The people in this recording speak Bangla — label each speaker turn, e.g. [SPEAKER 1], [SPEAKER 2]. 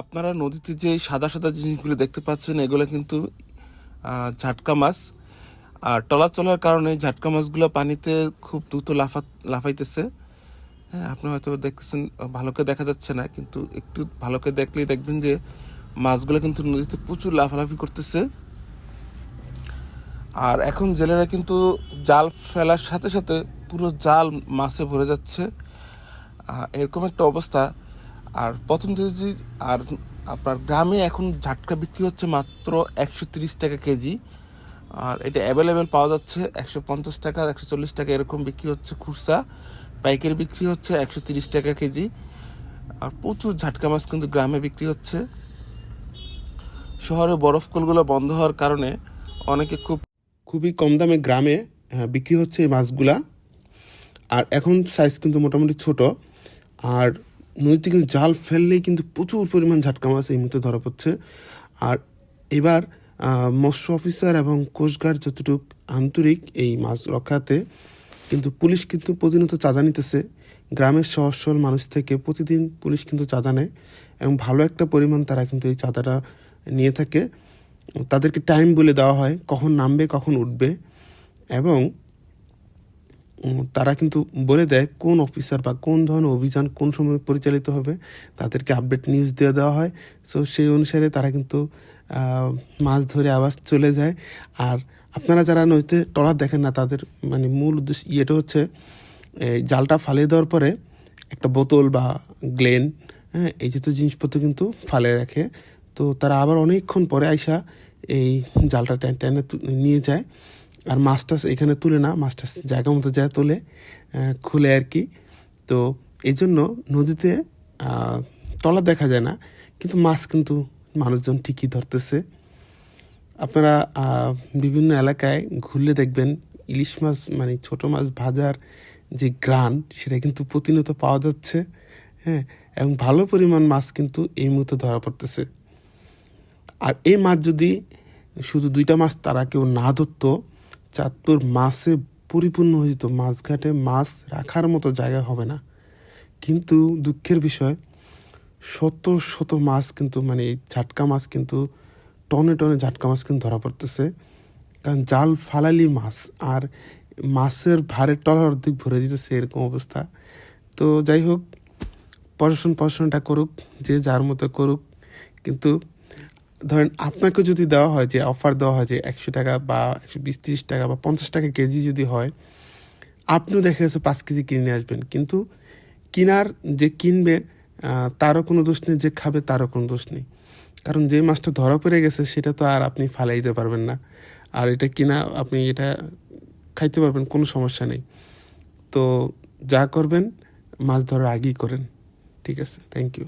[SPEAKER 1] আপনারা নদীতে যে সাদা সাদা জিনিসগুলো দেখতে পাচ্ছেন, এগুলো কিন্তু ঝাটকা মাছ। আর টলা চলার কারণে ঝাটকা মাছগুলো পানিতে খুব দ্রুত লাফা, লাফাইতেছে। হ্যাঁ আপনি হয়তো দেখতেছেন ভালো করে দেখা যাচ্ছে না, কিন্তু একটু ভালো করে দেখলেই দেখবেন যে মাছগুলো কিন্তু নদীতে প্রচুর লাফালাফি করতেছে। আর এখন জেলেরা কিন্তু জাল ফেলার সাথে সাথে পুরো জাল মাছে ভরে যাচ্ছে। এরকম একটা অবস্থা। আর প্রথম যদি আর আপনার গ্রামে এখন ঝাটকা বিক্রি হচ্ছে মাত্র একশো তিরিশ টাকা কেজি। আর এটা অ্যাভেলেবেল পাওয়া যাচ্ছে একশো পঞ্চাশ টাকা, একশো চল্লিশ টাকা এরকম বিক্রি হচ্ছে খুচরা পাইকারি বিক্রি হচ্ছে একশো তিরিশ টাকা কেজি। আর প্রচুর ঝাটকা মাছ কিন্তু গ্রামে বিক্রি হচ্ছে। শহরে বরফ কলগুলো বন্ধ হওয়ার কারণে অনেকে খুব, খুবই কম দামে গ্রামে বিক্রি হচ্ছে এই মাছগুলা। আর এখন সাইজ কিন্তু মোটামুটি ছোট। আর নদীতে কিন্তু জাল ফেললেই কিন্তু প্রচুর পরিমাণ ঝাটকা মাছ এই মুহূর্তে ধরা পড়ছে। আর এবার মৎস্য অফিসার এবং কোস্টগার্ড যতটুক আন্তরিক এই মাছ রক্ষাতে, কিন্তু পুলিশ কিন্তু প্রতিনিয়ত চাঁদা নিতেছে। গ্রামের সহজ সরল মানুষ থেকে প্রতিদিন পুলিশ কিন্তু চাঁদা নেয় এবং ভালো একটা পরিমাণ তারা কিন্তু এই চাঁদাটা নিয়ে থাকে। তাদেরকে টাইম বলে দেওয়া হয়, কখন নামবে, কখন উঠবে এবং তারা কিন্তু বলে দেয় কোন অফিসার বা কোন ধরনের অভিযান কোন সময় পরিচালিত হবে, তাদেরকে আপডেট নিউজ দিয়ে দেওয়া হয়। সো সেই অনুসারে তারা কিন্তু মাছ ধরে আবার চলে যায়। আর আপনারা যারা নদীতে ট্রলার দেখেন না, তাদের মানে মূল উদ্দেশ্য ইয়েটা হচ্ছে জালটা ফালিয়ে দেওয়ার পরে একটা বোতল বা গ্লেন হ্যাঁ এই জাতীয় জিনিসপত্র কিন্তু ফালে রাখে। তো তারা আবার অনেকক্ষণ পরে আইসা এই জালটা টেনে নিয়ে যায়। আর মাছটা এখানে তুলে না মাছটা জায়গা মতো যায় তোলে খুলে আর কি। তো এই জন্য নদীতে তলা দেখা যায় না, কিন্তু মাছ কিন্তু মানুষজন ঠিকই ধরতেছে। আপনারা বিভিন্ন এলাকায় ঘুরলে দেখবেন ইলিশ মাছ মানে ছোট মাছ ভাজার যে গ্রান, সেটা কিন্তু প্রতিনিয়ত পাওয়া যাচ্ছে হ্যাঁ এবং ভালো পরিমাণ মাছ কিন্তু এই মুহূর্তে ধরা পড়তেছে। আর এই মাছ যদি শুধু দুইটা মাছ তারা কেউ না ধরতো চাঁদপুর মাছে পরিপূর্ণ হয়ে যেত। মাছঘাটে মাছ রাখার মতো জায়গা হবে না। কিন্তু দুঃখের বিষয়, শত শত মাছ কিন্তু মানে এই ঝাটকা মাছ কিন্তু, টনে টনে ঝাটকা মাছ কিন্তু ধরা পড়তেছে। কারণ জাল ফালালি মাছ আর মাছের ভারের টলার অর্ধেক ভরে দিতেছে এরকম অবস্থা। তো যাই হোক প্রশাসন প্রশাসনটা করুক, যে যার মতো করুক। কিন্তু ধরেন আপনাকে যদি দেওয়া হয় যে অফার দেওয়া হয় যে একশো টাকা বা একশো বিশ, তিরিশ টাকা বা পঞ্চাশ টাকা কেজি যদি হয়, আপনিও দেখা গেছে পাঁচ কেজি কিনে নিয়ে আসবেন। কিন্তু কিনার যে কিনবে তারও কোনো দোষ নেই, যে খাবে তারও কোনো দোষ নেই। কারণ যে মাছটা ধরা পড়ে গেছে, সেটা তো আর আপনি ফালাই দিতে পারবেন না। আর এটা কিনা আপনি এটা খাইতে পারবেন, কোনো সমস্যা নেই। তো যা করবেন, মাছ ধরার আগেই করেন। ঠিক আছে? Thank you